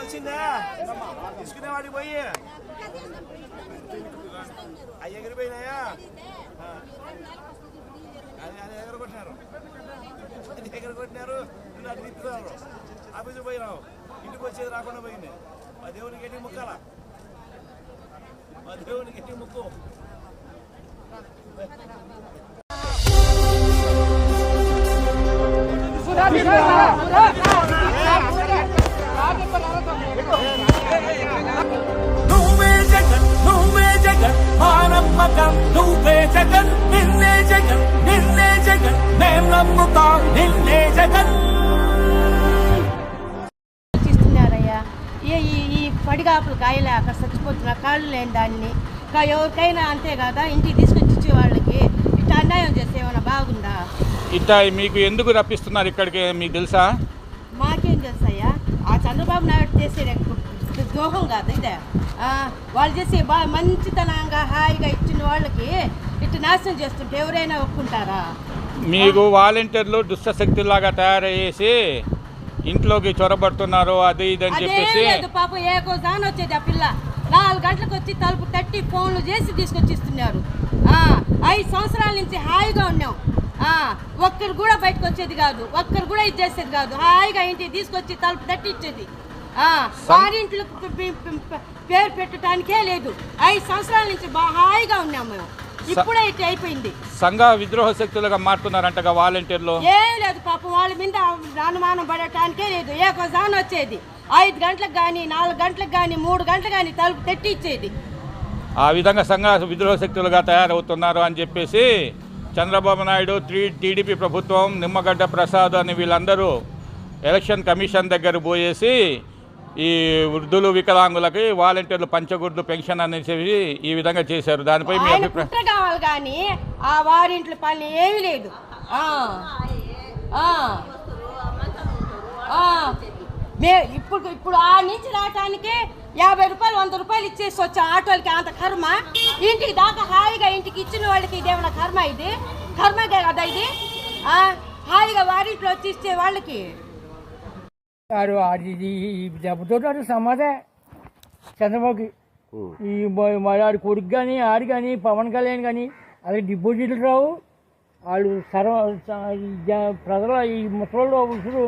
వచ్చిందా? తీసుకునేవాడికి పోయి. అవి ఎగిరిపోయినాయా అది అది ఎగరగొట్టినారు అది ఎగరగొట్టినారు నిన్ను అటు తిప్పుతున్నారు. ఆఫీసు పోయినావు. ఇంటికి వచ్చేది రాకుండా పోయింది. మా దేవునికి ఎట్టి ముక్కాల. మా దేవునికి ఎట్టి ముక్కు. నువ్వే జగన్ నువ్వే జగన్ మా నమ్మకం నువ్వే జగన్ నిన్నే జగన్ నిన్నే జగన్ మేం నమ్ముతాం నిన్నే జగన్. ఇస్తున్నారయ్యా ఈ ఈ- పడిగాపులు కాయలేక చచ్చిపోతున్న కాళ్ళు లేని దాన్ని ఎవరికైనా అంతే కదా ఇంటికి తీసుకొచ్చి ఇచ్చే వాళ్ళకి ఇట్లా అన్యాయం చేస్తే ఏమైనా బాగుందా? ఇట్లా మీకు ఎందుకు రప్పిస్తున్నారు ఇక్కడికి? మీకు తెలుసా? మాకేం చేస్తాయా ఆ చంద్రబాబు నాయుడు చేసే ద్రోహం కాదు ఇదే. వాళ్ళు చేసే బాగా మంచితనంగా హాయిగా ఇచ్చిన వాళ్ళకి ఇట్లా నాశనం చేస్తుంటే ఎవరైనా ఒప్పుకుంటారా? మీకు వాలంటీర్లు దుష్టశక్తులాగా తయారయ్యేసి ఇంట్లోకి చొరబడుతున్నారు అది ఇది అని చెప్పేసి. లేదు పాపం ఏ కోసాని వచ్చేది ఆ పిల్ల. నాలుగు గంటలకు వచ్చి తలుపు తట్టి ఫోన్లు చేసి తీసుకొచ్చి ఇస్తున్నారు ఆ, ఐదు సంవత్సరాల నుంచి హాయిగా ఉన్నాం. ఒక్కరు కూడా బయటకు వచ్చేది కాదు. ఒక్కరు కూడా ఇది చేసేది కాదు. హాయిగా ఇంటికి తీసుకొచ్చి తలుపు తట్టి ఇచ్చేది వారింట్లో పేరు పెట్టడానికే లేదు. ఐదు సంవత్సరాల నుంచి హాయిగా ఉన్నాం మేము. ఇప్పుడే ఇట్లా అయిపోయింది. సంఘ విద్రోహ శక్తులుగా మారుతున్నారంటగా వాలంటీర్లు? ఏం లేదు పాపం వాళ్ళ మీద అనుమానం పడటానికే లేదు. ఏ కొసాన్ వచ్చేది. ఐదు గంటలకు కానీ నాలుగు గంటలకు కానీ మూడు గంటలకు కానీ తలుపు తెట్టి ఇచ్చేది ఆ విధంగా సంఘ విద్రోహ శక్తులుగా తయారవుతున్నారు అని చెప్పేసి చంద్రబాబు నాయుడు త్రీ టీడీపీ ప్రభుత్వం నిమ్మగడ్డ ప్రసాద్ అని వీళ్ళందరూ ఎలక్షన్ కమిషన్ దగ్గర పోయేసి ఈ వృద్ధులు వికలాంగులకి వాలంటీర్లు పంచగుడ్లు పెన్షన్ అనేసి ఈ విధంగా చేశారు. దానిపై మీ అభిప్రాయం? కావాలి కానీ ఆ వారింట్లో పని ఏమీ లేదు. మే ఇప్పుడు ఇప్పుడు ఆ నుంచి రావటానికి యాభై రూపాయలు వంద రూపాయలు ఇచ్చేసి వచ్చాం ఆటోలకి అంత కర్మ? ఇంటికి దాకా హాయిగా ఇంటికి ఇచ్చిన వాళ్ళకి ఇదేమన్నా కర్మ ఇది? కర్మగే కదా ఇది? ఆ, హాయిగా వారింట్లో వచ్చి ఇచ్చే వాళ్ళకి ఆడు ఆడి ఈ దెబ్బతో ఆడు సమాధే. చంద్రబాబుకి. ఈ ఆడి కొడుకు కానీ ఆడి కానీ పవన్ కళ్యాణ్ కానీ అలాగే డిపాజిట్లు రావు. వాళ్ళు సర్వ ప్రజల ఈ ఉసురు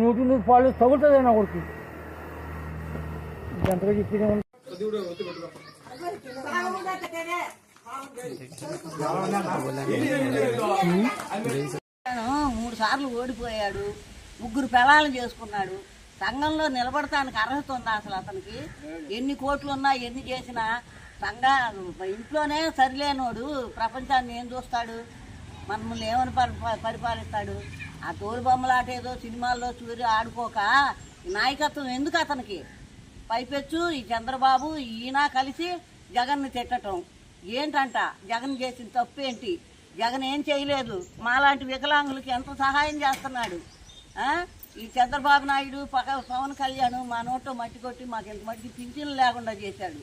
నూటి నూరు పాలు తగులుతుంది నా కొడుకు. ఎంతగా చెప్పింది మూడు సార్లు ఓడిపోయాడు. ముగ్గురు పిల్లలు చేసుకున్నాడు. సంఘంలో నిలబడటానికి అర్హత ఉందా అసలు అతనికి? ఎన్ని కోట్లు ఉన్నా ఎన్ని చేసినా సంఘ ఇంట్లోనే సరిలేనోడు. ప్రపంచాన్ని ఏం చూస్తాడు? మనల్ని ఏమని పరి పరిపాలిస్తాడు? ఆ తోలు బొమ్మలాట ఏదో సినిమాల్లో చూరి ఆడుకోక నాయకత్వం ఎందుకు అతనికి? పైపెచ్చు ఈ చంద్రబాబు ఈయన కలిసి జగన్ని తిట్టటం. ఏంటంట? జగన్ చేసిన తప్పేంటి? జగన్ ఏం చేయలేదు? మాలాంటి వికలాంగులకి ఎంత సహాయం చేస్తున్నాడు? ఈ చంద్రబాబు నాయుడు పక పవన్ కళ్యాణ్ మా నోట్లో మట్టి కొట్టి మాకు ఇంత మట్టికి పింఛన్లు లేకుండా చేశాడు.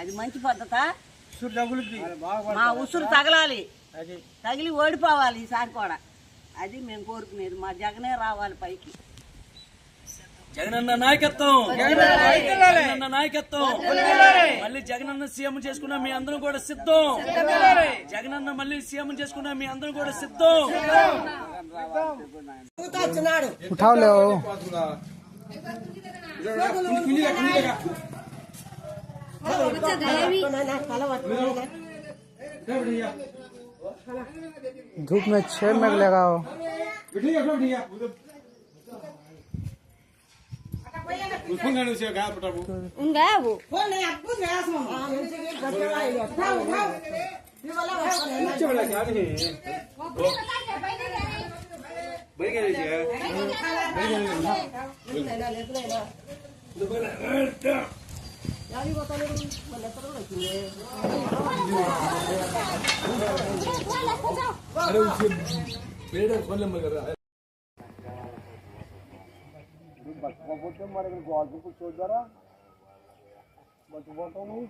అది మంచి పద్ధత? మా ఉసురు తగలాలి. తగిలి ఓడిపోవాలి ఈసారి కూడా అది మేము కోరుకునేది మా జగనే రావాలి పైకి జగనన్న నాయకత్వం జగనన్న నాయకత్వం మళ్ళీ జగనన్న సీఎం చేసుకున్న మీ అందరం కూడా సిద్ధం జగనన్న మళ్ళీ సీఎం చేసుకున్న మీ అందరం కూడా సిద్ధం धूप में छह मिनट लगाओ। उनका वो बैठ गया अरे उसे पेड़ कौन लंबा कर रहा है बस वो बोलते हमारे घर ग्वाल पे कुछ सोच रहा बस बोलता हूँ